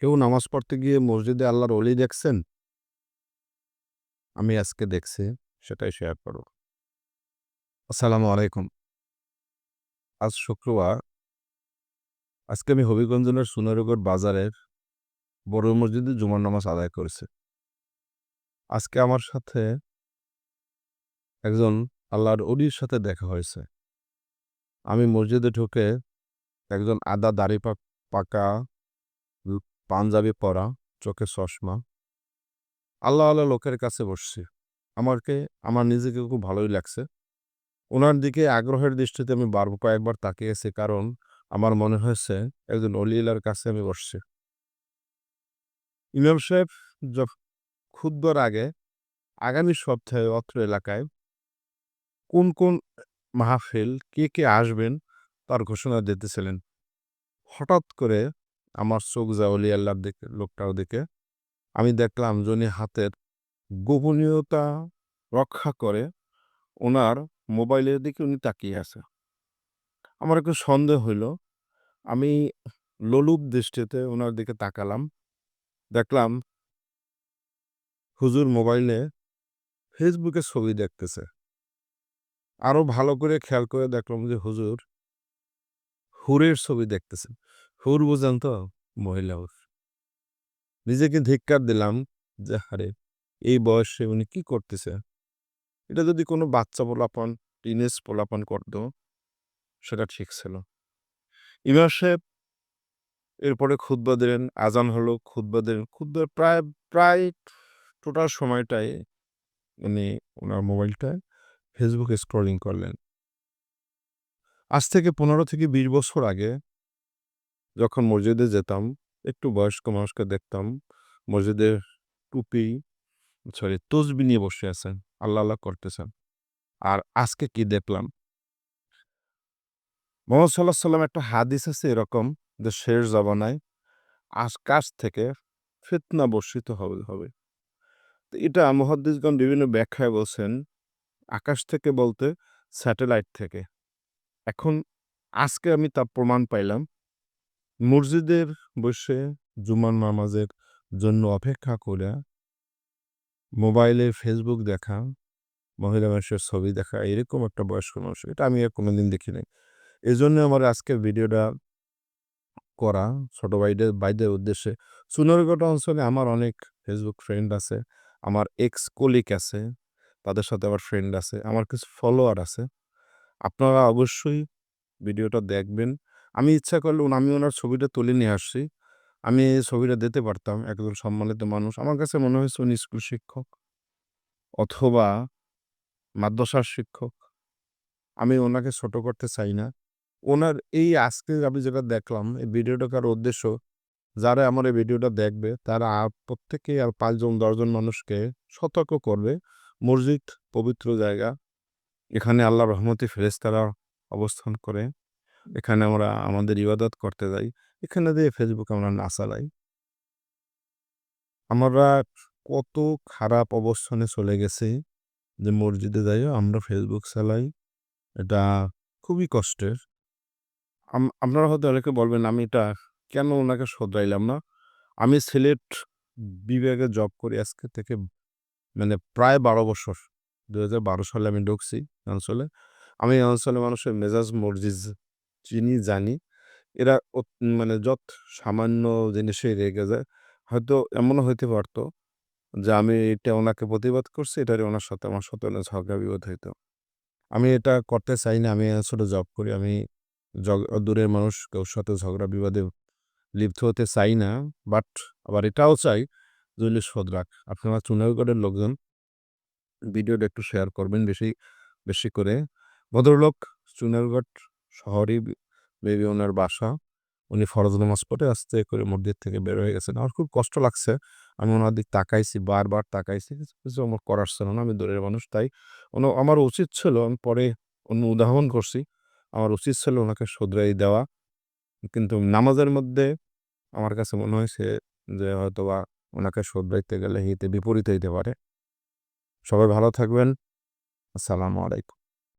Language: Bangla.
কেউ নামাজ পড়তে গিয়ে মসজিদে আল্লাহর অলি দেখছেন? আমি আজকে দেখছি, সেটাই শেয়ার করব। আসসালামু আলাইকুম। আজ শুক্রবার। আজকে আমি হবিগঞ্জনের সোনারগড় বাজারের বড় মসজিদে জুমার নামাজ আদায় করেছি। আজকে আমার সাথে একজন আল্লাহর অলির সাথে দেখা হয়েছে। আমি মসজিদে ঢুকে একজন আদা দাড়ি পাক- পাঞ্জাবি পরা, চোখে চশমা। আল্লাহ আল্লাহ লোকের কাছে বসছি। আমাকে আমার নিজেকে খুব ভালোই লাগছে। ওনার দিকে আগ্রহের দৃষ্টিতে আমি বার, কয়েকবার তাকিয়েছি কারণ আমার মনে হয়েছে একজন অলিলার কাছে আমি বসছি। ইমাম সাহেব খুদ্বার আগে, আগামী সপ্তাহে অত্র এলাকায় কোন কোন মাহফিল, কে কে আসবেন তার ঘোষণা দিতেছিলেন। হঠাৎ করে আমার চোখ যায় অলি আল্লাহর দিকে, লোকটার দিকে। আমি দেখলাম যিনি হাতের গোপনীয়তা রক্ষা করে ওনার মোবাইলের দিকে উনি তাকিয়ে আছে। আমার একটু সন্দেহ হইল। আমি লোলুপ দৃষ্টিতে ওনার দিকে তাকালাম। দেখলাম হুজুর মোবাইলে ফেসবুকে ছবি দেখতেছে। আরও ভালো করে খেয়াল করে দেখলাম যে হুজুর হুরের ছবি দেখতেছেন হুর বুঝেন তো, মহিলা হুর। নিজেকে ধিক্কার দিলাম যে হারে এই বয়সে উনি কি করতেছে? এটা যদি কোনো বাচ্চা পোলাপন, টিনেজ পোলাপন করত, সেটা ঠিক ছিল। ইমাম সাহেব এরপরে খুদ্া দিলেন, আজান হলো খুদ্া দিলেন। খুদ্বার প্রায় প্রায় টোটাল সময়টাই উনি ওনার মোবাইলটায় ফেসবুকে স্ক্রলিং করলেন। আজ থেকে পনেরো থেকে বিশ বছর আগে যখন মসজিদে যেতাম, একটু বয়স্ক মানুষকে দেখতাম, মসজিদের টুপি সরি তসবি নিয়ে বসে আছেন, আল্লাহ আল্লাহ করতেছেন। আর আজকে কি দেখলাম? মোহাম্মদ সাল্লাহ সাল্লাম একটা হাদিস আছে এরকম যে শেষ জবানায় আকাশ থেকে ফিতনা বর্ষিত হবে হবে। তো এটা মহাদ্দিসগণ বিভিন্ন ব্যাখ্যায় বলছেন, আকাশ থেকে বলতে স্যাটেলাইট থেকে। এখন আজকে আমি তার প্রমাণ পাইলাম। মসজিদের বসে জুমান নামাজের জন্য অপেক্ষা করে মোবাইলে ফেসবুক দেখা, মহিলা মানুষের ছবি দেখা, এরকম একটা বয়স্ক মানুষ, এটা আমি আর কোনোদিন দেখি নাই এই জন্য আমার আজকের ভিডিওটা করা ছোট ভাইদের ভাইদের উদ্দেশ্যে। সুন্দরগড় অঞ্চলে আমার অনেক ফেসবুক ফ্রেন্ড আছে, আমার এক্স কলিক আছে, তাদের সাথে আমার ফ্রেন্ড আছে, আমার কিছু ফলোয়ার আছে। আপনারা অবশ্যই ভিডিওটা দেখবেন। আমি ইচ্ছা করলে ওন- আমি ওনার ছবিটা তুলে নিয়ে আসছি। আমি এই ছবিটা দিতে পারতাম, একজন সম্মানিত মানুষ। আমার কাছে মনে হয়েছে উনি স্কুল শিক্ষক অথবা মাদ্রাসার শিক্ষক। আমি ওনাকে ছোট করতে চাই না। ওনার এই আজকে আমি যেটা দেখলাম, এই ভিডিওটা ভিডিওটাকার উদ্দেশ্য, যারা আমার এই ভিডিওটা দেখবে, তারা আর প্রত্যেকেই আর পাঁচজন, দশজন মানুষকে সতর্ক করবে। মসজিদ পবিত্র জায়গা। এখানে আল্লাহ রহমতি ফেরেস্তারা অবস্থান করে। এখানে আমরা আমাদের ইবাদত করতে যাই। এখানে দিয়ে ফেসবুক আমরা না চালাই। আমরা কত খারাপ অবস্থানে চলে গেছে যে মসজিদে যাইও আমরা ফেসবুক চালাই। এটা খুবই কষ্টের। আপনারা হয়তো অনেকে বলবেন, আমি এটা কেন ওনাকে শোধরাইলাম না? আমি সিলেট বিভাগে জব করি আজকে থেকে মানে প্রায় বারো বছর। দু হাজার বারো সালে আমি ঢুকছি অঞ্চলে। আমি এই অঞ্চলের মানুষের মেজাজ মসজিদ চিনি জানি, এরা অত- মানে যত সামান্য জিনিসেই রেগে যায়, হয়তো এমনও হইতে পারতো যে আমি এটা ওনাকে প্রতিবাদ করছি এটারে ওনার সাথে আমার সাথে অনেক ঝগড়া, বিবাদ হইতো। আমি এটা করতে চাই না, আমি আসলে জব করি, আমি দূরের মানুষ কেউ সাথে ঝগড়া, বিবাদে লিপ্ত হতে চাই না বাট আবার এটাও চাই জৈলিশ সদরাক আপনারা চুনারগড়ের লোকজন, ভিডিওটা একটু শেয়ার করবেন বেশি বেশি করে। ভদ্রলোক চুনারগড় শহরই বেবি ওনার বাসা। উনি ফরজ নামাজ পড়ে আস্তে করে মসজিদ থেকে বের হয়ে গেছেন। আমার খুব কষ্ট লাগছে। আমি ওনার দিক তাকাইছি, বারবার তাকাইছি। কিছু আমার করার ছিল না, আমি দূরের মানুষ, তাই ওনা- আমার উচিত ছিল, আমি পরে অন্য উদাহরণ করছি। আমার উচিত ছিল ওনাকে শুধরাই দেওয়া। কিন্তু নামাজের মধ্যে আমার কাছে মনে হয়েছে যে, হয়তোবা ওনাকে শুধরাইতে গেলে হিতে বিপরীত হইতে পারে। সবাই ভালো থাকবেন। আসসালামু আলাইকুম।